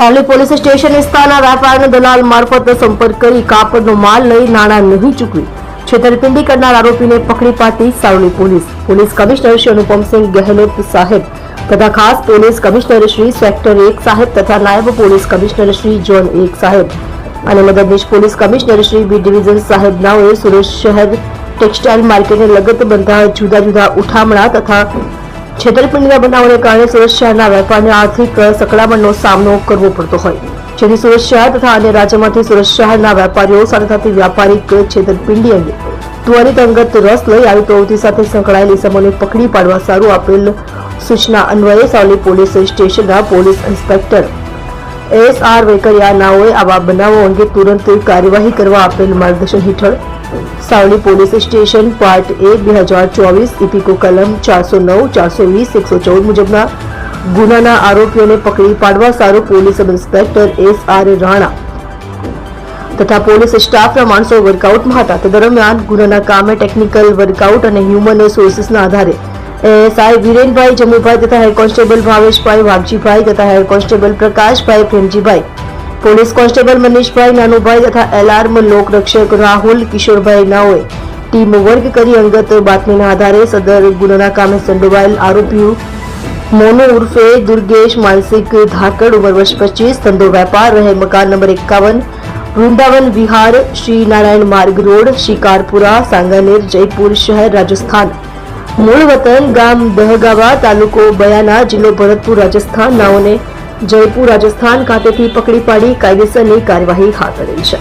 Savli police station વિસ્તારના વેપારનો દલાલ મારફત સંપર્ક કરી કાપડનો માલ લઈ નાણાં નહીં ચૂકવી છેતરપિંડી કરનાર આરોપીને પકડી પાડતી Savli police. Police commissioner Shri Anupamsinh Gahelot સાહેબ તથા ખાસ પોલીસ કમિશનર શ્રી સેક્ટર એક સાહેબ તથા નાયબ પોલીસ કમિશનર શ્રી જોન એક સાહેબ અને મદદનીશ police commissioner Shri B division સાહેબ નાઓએ સુરત શહેર ટેક્સટાઇલ માર્કેટને લગત બંધા જુદા જુદા ઉઠામણા તથા છેતરપિંડીના બનાવોને કારણે સુરત શહેરના વેપારને આર્થિક સકળામણનો સામનો કરવો પડતો હોય. જેથી સુરત શહેર તથા અન્ય રાજ્યમાંથી સુરત શહેરના વેપારીઓ સાથે થતી વ્યાપારિક છેતરપિંડી અંગે ત્વરિત અંગત રસ લઈ આવી પ્રવૃત્તિ સાથે સંકળાયેલી સમૂહને પકડી પાડવા સારું આપેલ સૂચના અન્વયે સાવલી પોલીસ સ્ટેશનના પોલીસ ઇન્સ્પેક્ટર એસ આર વેકરિયાનાઓએ આવા બનાવો અંગે તુરંત કાર્યવાહી કરવા આપેલ માર્ગદર્શન હેઠળ સાવલી પોલીસ સ્ટેશન પાર્ટ એક બે હજાર ચોવીસ ઇપિકો કલમ ચારસો નવ, ચારસો વીસ, એકસો ચૌદ મુજબના ગુનાના આરોપીઓને પકડી પાડવા સારું police sub inspector S R Rana તથા પોલીસ સ્ટાફના માણસો વર્કઆઉટમાં હતા. તે દરમિયાન ગુનાના કામે ટેકનિકલ વર્કઆઉટ અને હ્યુમન રિસોર્સિસના આધારે એએસઆઈ વિરેનભાઈ જમુભાઈ તથા હેડ કોન્સ્ટેબલ ભાવેશભાઈ વાઘજીભાઈ તથા head constable Prakashbhai Premjibhai police constable Manishbhai Nanubhai તથા એલાર્મ લોકરક્ષક રાહુલ કિશોરભાઈ નાઓએ ટીમ વર્ક કરી અંગત બાતમીના આધારે સદર ગુનાના કામે સંડોવાયેલ આરોપીઓ મોનુ ઉર્ફે દુર્ગેશ માનસિક ધાકડ ઉંમર પચીસ, ધંધો વેપાર, રહે મકાન નંબર એકાવન, વૃંદાવન વિહાર શ્રી નારાયણ માર્ગ રોડ, શિકારપુરા, સાંગાનેર, જયપુર શહેર, રાજસ્થાન. મૂળ વતન ગામ દહગાવા તાલુકો બયાના, જિલ્લો ભરતપુર, રાજસ્થાન. નાઓને જયપુર રાજસ્થાન ખાતેથી પકડી પાડી કાયદેસરની કાર્યવાહી હાથ ધરી છે.